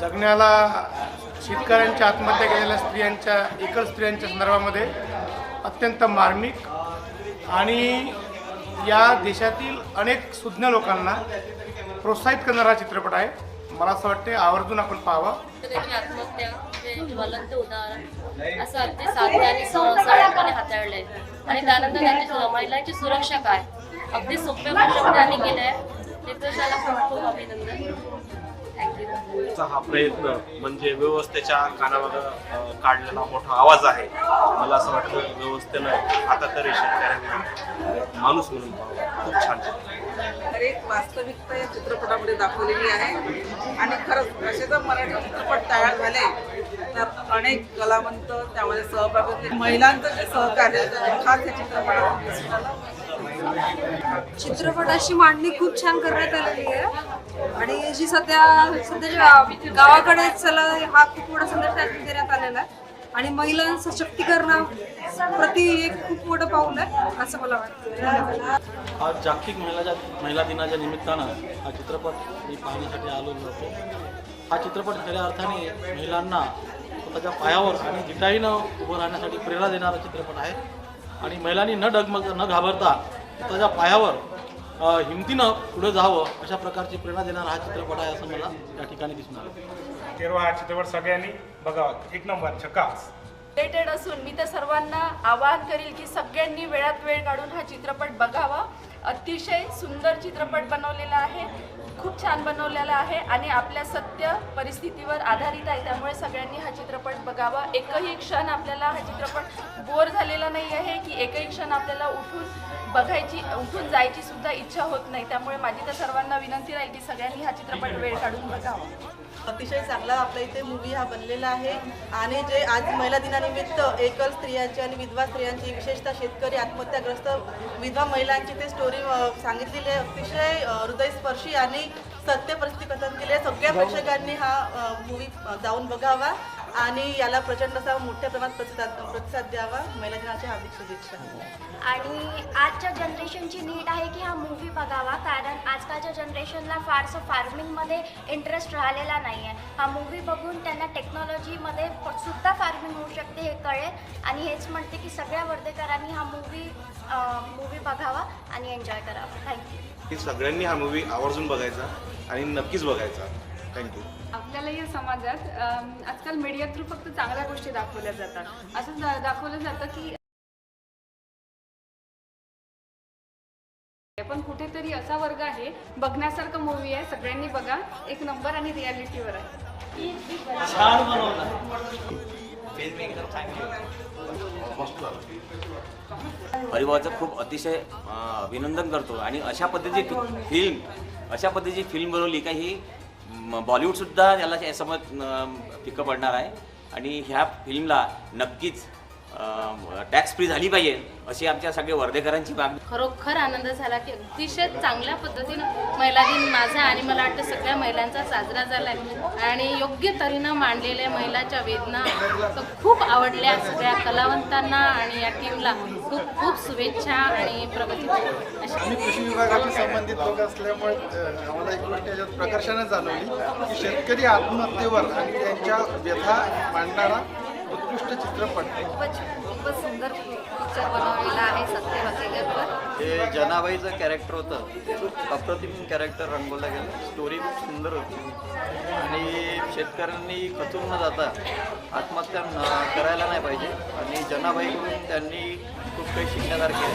जगण्याला शेतकऱ्यांच्या आत्महत्या केलेल्या स्त्रियांच्या एकल स्त्रियांच्या संदर्भामध्ये अत्यंत मार्मिक आणि या देशातील अनेक सुज्ञ लोकांना प्रोत्साहित करणारा चित्रपट आहे. मला असं वाटते आवर्जून आपण पाहावा. आत्महत्या ज्वलंत उदाहरण असं अगदी साध्य आणि सरळपणे हाताळलंय. आणि त्यानंतर त्यांची महिलांची सुरक्षा काय? अगदी सोप्या भाषेत त्यांनी केलंय. त्याला खूप खूप अभिनंदन. थँक्यू हा प्रयत्न म्हणजे व्यवस्थेच्या कानावर काढलेला मोठा आवाज आहे. मला असं वाटतं व्यवस्थेनं आता तरी शेतकऱ्यांना माणूस म्हणून खूप छान तर एक वास्तविकता या चित्रपटामध्ये दाखवलेली आहे. आणि खरंच असे जर मराठी चित्रपट तयार झाले तर अनेक कलावंत त्यामध्ये सहभागी महिलांचं जे सहकार्य हा खास या चित्रपटातून दिसून आलं. चित्रपटाची मांडणी खूप छान करण्यात आलेली आहे. आणि जी सध्या सध्याच्या गावाकडे चला हा खूप मोठा संदेश त्यातून देण्यात आलेला आहे. आणि महिला सशक्तीकरणा प्रति एक खूप मोठं पाऊल आहे असं मला वाटतं. आज जागतिक महिला महिला दिनाच्या निमित्तानं हा चित्रपट मी पाहण्यासाठी आलेलो होतो. हा चित्रपट खऱ्या अर्थाने महिलांना स्वतःच्या पायावर आणि जिटाईनं उभं राहण्यासाठी प्रेरणा देणारा चित्रपट आहे. आणि महिलांनी न डगमग न घाबरता स्वतःच्या पायावर हिमतीनं पुढे जावं अशा प्रकारची प्रेरणा देणारा हा चित्रपट आहे असं मला या ठिकाणी दिसून आलं. तेव्हा हा चित्रपट सगळ्यांनी बघावा. एक नंबर झकास रिलेटेड असून मी तर सर्वांना आवाहन करील की सगळ्यांनी वेळात वेळ काढून हा चित्रपट बघावा. अतिशय सुंदर चित्रपट बनवलेला आहे. खूप छान बनवलेला आहे आणि आपल्या सत्य परिस्थितीवर आधारित आहे. त्यामुळे सगळ्यांनी हा चित्रपट बघावा. एकही क्षण आपल्याला हा चित्रपट बोर झालेला नाही आहे की एकही क्षण आपल्याला उठून बघायची उठून जायची सुद्धा इच्छा होत नाही. त्यामुळे माझी तर सर्वांना विनंती राहील की सगळ्यांनी हा चित्रपट वेळ काढून बघावा. अतिशय चांगला आपल्या इथे मूवी हा बनलेला आहे. आणि जे आज महिला दिनानिमित्त एकल स्त्रियांची आणि विधवा स्त्रियांची विशेषतः शेतकरी आत्महत्याग्रस्त विधवा महिलांची ते स्टोरी सांगितलेली आहे. अतिशय हृदयस्पर्शी आणि सत्य परिस्थिती कथन केली आहे सगळ्या प्रेक्षकांनी हा मूवी जाऊन बघावा आणि याला प्रचंड असा मोठ्या प्रमाणात प्रतिसाद प्रतिसाद द्यावा. महिला दिनाच्या हार्दिक शुभेच्छा. आणि आजच्या जनरेशनची नीड आहे की हा मूवी बघावा कारण आजकालच्या जनरेशनला फारसं फार्मिंगमध्ये इंटरेस्ट राहिलेला नाही आहे हा मूवी बघून त्यांना टेक्नॉलॉजीमध्ये सुद्धा फार्मिंग होऊ शकते हे कळेल. आणि हेच म्हणते की सगळ्या वर्धेकरांनी हा मूवी मूवी बघावा आणि एन्जॉय करावा. थँक्यू की सगळ्यांनी हा मूवी आवर्जून बघायचा आणि नक्कीच बघायचा. थँक्यू आपल्याला या समाजात अम, आजकाल मीडिया थ्रू फक्त चांगल्या गोष्टी दाखवल्या जातात. असं दा- दाखवलं जातं की पण कुठेतरी असा वर्ग आहे बघण्यासारखं मूवी आहे सगळ्यांनी बघा. एक नंबर आणि रियालिटीवर आहे. छान बनवला. परिवाराचं खूप अतिशय अभिनंदन करतो. आणि अशा पद्धतीची फिल्म अशा पद्धतीची फिल्म बनवली का ही बॉलिवूडसुद्धा याला समज पिकं पडणार आहे. आणि ह्या फिल्मला नक्कीच टॅक्स फ्री झाली पाहिजे अशी आमच्या सगळ्या वर्धेकरांची मागणी. खरोखर आनंद झाला की अतिशय चांगल्या पद्धतीनं महिला दिन माझा आणि मला वाटतं सगळ्या महिलांचा साजरा झाला आहे आणि योग्य तऱ्हेनं मांडलेल्या महिलाच्या वेदना तर खूप आवडल्या सगळ्या कलावंतांना आणि या टीमला खूप खूप शुभेच्छा आणि प्रगती अशा आम्ही कृषी विभागाशी संबंधित लोक असल्यामुळे अ, आम्हाला एक गोष्ट याच्यात प्रकर्षानं जाणवली. की शेतकरी आत्महत्येवर आणि त्यांच्या व्यथा मांडणारा उत्कृष्ट चित्रपट. खूपच खूपच सुंदर पिक्चर बनवलेला आहे सत्य हकीकतवर हे जनाबाईचं कॅरेक्टर होतं. अप्रतिम कॅरेक्टर रंगवलं गेलं. स्टोरी खूप सुंदर होती. आणि शेतकऱ्यांनी खचून न जाता आत्महत्या न- करायला नाही पाहिजे. आणि जनाबाईकडून त्यांनी खूप काही शिकण्यासारखे आहे.